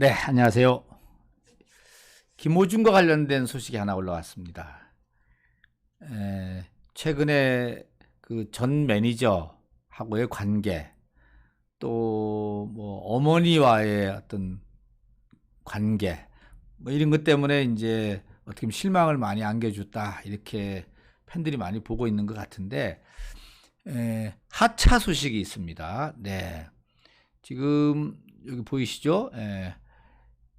네, 안녕하세요. 김호준과 관련된 소식이 하나 올라왔습니다. 에, 최근에 그 전 매니저하고의 관계, 또 뭐 어머니와의 어떤 관계, 뭐 이런 것 때문에 이제 어떻게 보면 실망을 많이 안겨줬다 이렇게 팬들이 많이 보고 있는 것 같은데 에, 하차 소식이 있습니다. 네, 지금 여기 보이시죠? 에,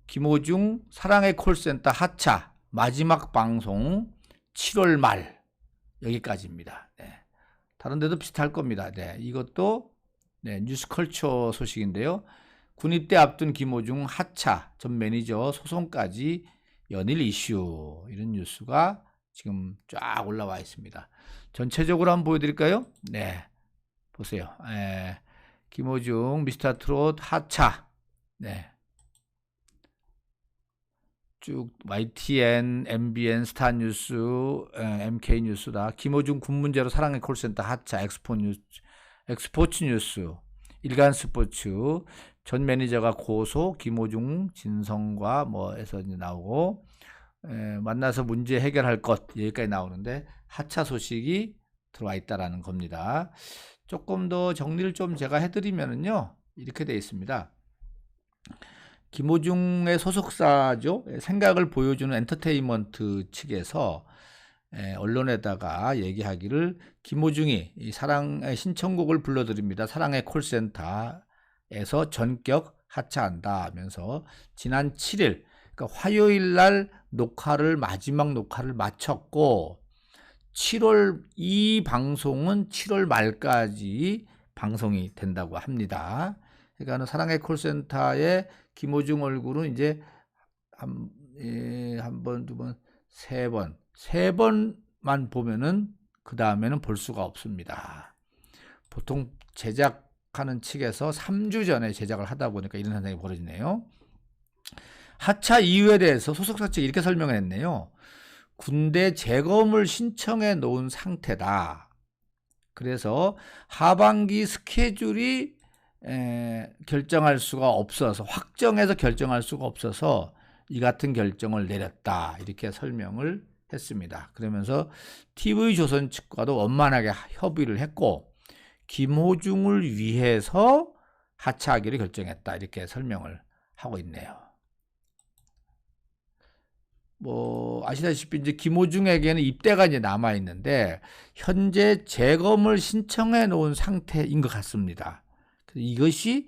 김호중 사랑의 콜센터 하차 마지막 방송 7월 말 여기까지입니다. 네. 다른 데도 비슷할 겁니다. 네. 이것도 네, 뉴스컬처 소식인데요. 군입대 앞둔 김호중 하차 전 매니저 소송까지 연일 이슈 이런 뉴스가 지금 쫙 올라와 있습니다. 전체적으로 한번 보여드릴까요? 네, 보세요. 에, 김호중 미스터 트롯 하차. 네. 쭉 YTN, MBN, 스타뉴스, MK 뉴스다. 김호중 군 문제로 사랑의 콜센터 하차, 엑스포 뉴스, 엑스포츠 뉴스, 일간 스포츠, 전 매니저가 고소, 김호중 진성과 뭐에서 이제 나오고 에, 만나서 문제 해결할 것 여기까지 나오는데 하차 소식이 들어와 있다라는 겁니다. 조금 더 정리를 좀 제가 해드리면은요 이렇게 돼 있습니다. 김호중의 소속사죠. 생각을 보여주는 엔터테인먼트 측에서 에, 언론에다가 얘기하기를 김호중이 이 사랑의 신청곡을 불러드립니다. 사랑의 콜센터에서 전격 하차한다 하면서 지난 7일 그러니까 화요일 날 녹화를 마지막 녹화를 마쳤고 7월 이 방송은 7월 말까지 방송이 된다고 합니다. 그러니까 사랑의 콜센터의 김호중 얼굴은 이제 한, 예, 한 번, 두 번, 세 번, 세 번만 보면은 그 다음에는 볼 수가 없습니다. 보통 제작하는 측에서 3주 전에 제작을 하다 보니까 이런 현상이 벌어지네요. 하차 이유에 대해서 소속사 측이 이렇게 설명을 했네요. 군대 재검을 신청해 놓은 상태다. 그래서 하반기 스케줄이 에, 결정할 수가 없어서 확정해서 결정할 수가 없어서 이 같은 결정을 내렸다 이렇게 설명을 했습니다. 그러면서 TV조선 측과도 원만하게 협의를 했고 김호중을 위해서 하차하기를 결정했다 이렇게 설명을 하고 있네요. 뭐 아시다시피 이제 김호중에게는 입대가 이제 남아 있는데 현재 재검을 신청해 놓은 상태인 것 같습니다. 이것이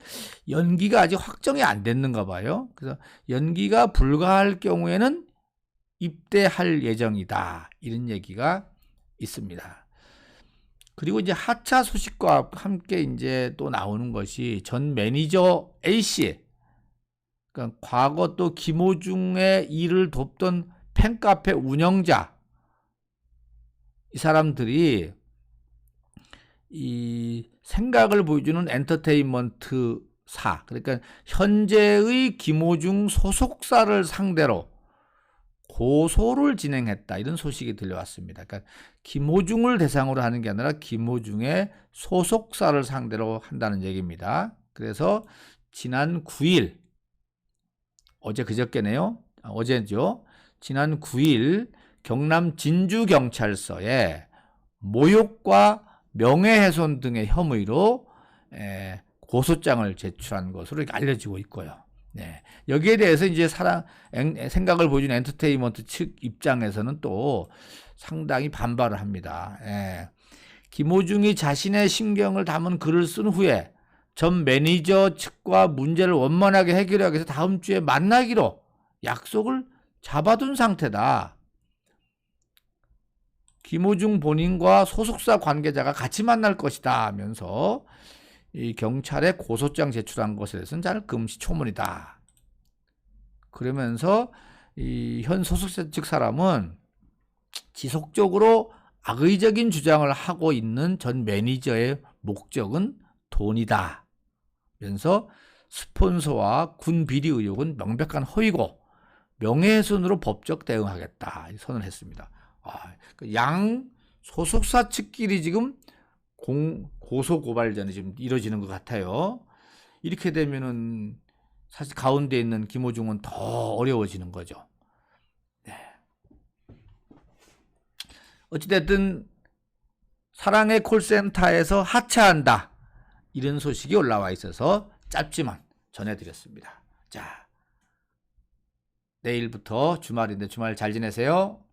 연기가 아직 확정이 안 됐는가 봐요. 그래서 연기가 불가할 경우에는 입대할 예정이다. 이런 얘기가 있습니다. 그리고 이제 하차 소식과 함께 이제 또 나오는 것이 전 매니저 A씨. 그러니까 과거 또 김호중의 일을 돕던 팬카페 운영자. 이 사람들이 이 생각을 보여주는 엔터테인먼트사 그러니까 현재의 김호중 소속사를 상대로 고소를 진행했다 이런 소식이 들려왔습니다. 그러니까 김호중을 대상으로 하는 게 아니라 김호중의 소속사를 상대로 한다는 얘기입니다. 그래서 지난 9일 어제 그저께네요. 아, 어제죠. 지난 9일 경남 진주경찰서에 모욕과 명예훼손 등의 혐의로 에, 고소장을 제출한 것으로 알려지고 있고요. 네. 여기에 대해서 이제 사람 생각을 보여준 엔터테인먼트 측 입장에서는 또 상당히 반발을 합니다. 예. 김호중이 자신의 심경을 담은 글을 쓴 후에 전 매니저 측과 문제를 원만하게 해결하기 위해서 다음 주에 만나기로 약속을 잡아둔 상태다. 김호중 본인과 소속사 관계자가 같이 만날 것이다 하면서 이 경찰에 고소장 제출한 것에 대해서는 잘 금시초문이다. 그러면서 이 현 소속사 측 사람은 지속적으로 악의적인 주장을 하고 있는 전 매니저의 목적은 돈이다. 면서 스폰서와 군 비리 의혹은 명백한 허위고 명예훼손으로 법적 대응하겠다 선언했습니다. 아, 그양 소속사 측끼리 지금 공, 고소 고발전이 지금 이뤄지는 것 같아요. 이렇게 되면은 사실 가운데 있는 김호중은 더 어려워지는 거죠. 네. 어찌됐든 사랑의 콜센터에서 하차한다. 이런 소식이 올라와 있어서 짧지만 전해드렸습니다. 자, 내일부터 주말인데 주말 잘 지내세요.